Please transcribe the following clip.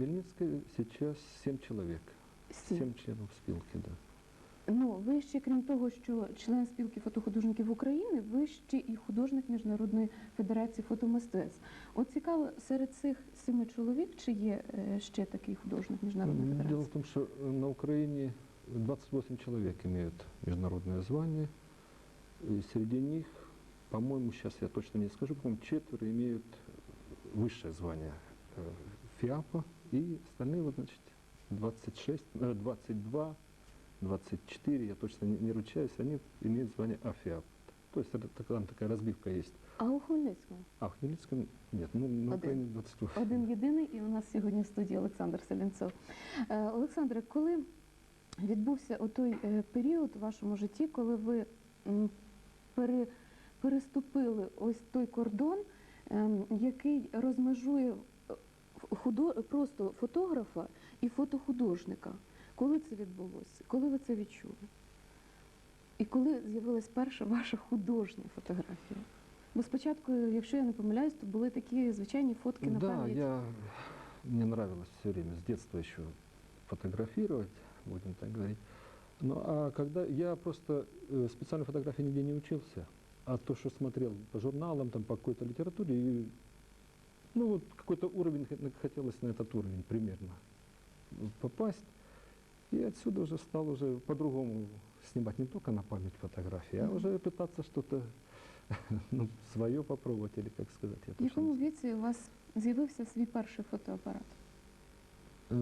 Хмельницкой сейчас 7 человек. Сім. 7 членов спилки, да. Ну, ви ще, крім того, що член спілки фотохудожників України, ви ще і художник Міжнародної федерації фотомистецтв. От цікаво, серед цих семи чоловік, чи є е, ще такий художник Міжнародної Дело федерації? в том, что э, на Украине 28 человек имеют международное звание. И среди них, по-моему, сейчас я точно не скажу, по-моему, четверо имеют высшее звание э, ФИАПа, и остальные, вот, значит, 26, э, 22, 24, я точно не, не ручаюсь, они имеют звание АФИАП. То есть это так- там такая разбивка есть. А у Хмельницькому А в Хмельницком нет, ну, на Один. Украине 28. один єдиний, і у нас сьогодні в студії Олександр Селінцов. Е, Олександре, коли відбувся той період у вашому житті, коли ви м, пере, переступили ось той кордон, ем, який розмежує е, худо, просто фотографа і фотохудожника. Коли це відбулося? Коли ви це відчули? І коли з'явилась перша ваша художня фотографія? Бо спочатку, якщо я не помиляюсь, то були такі звичайні фотки на Да, пам'ять. я, мне нравилось все время с детства еще фотографировать, будем так говорить. Ну, а когда я просто э, специальной фотографии нигде не учился, а то, что смотрел по журналам, там, по какой-то литературе, и, ну, вот какой-то уровень, хот- хотелось на этот уровень примерно попасть. И отсюда уже стал уже по-другому снимать не только на память фотографии, а Мгм. уже пытаться что-то ну, свое попробовать, или как сказать. Я В точно не якому віці у вас з'явився свій перший фотоапарат? Э,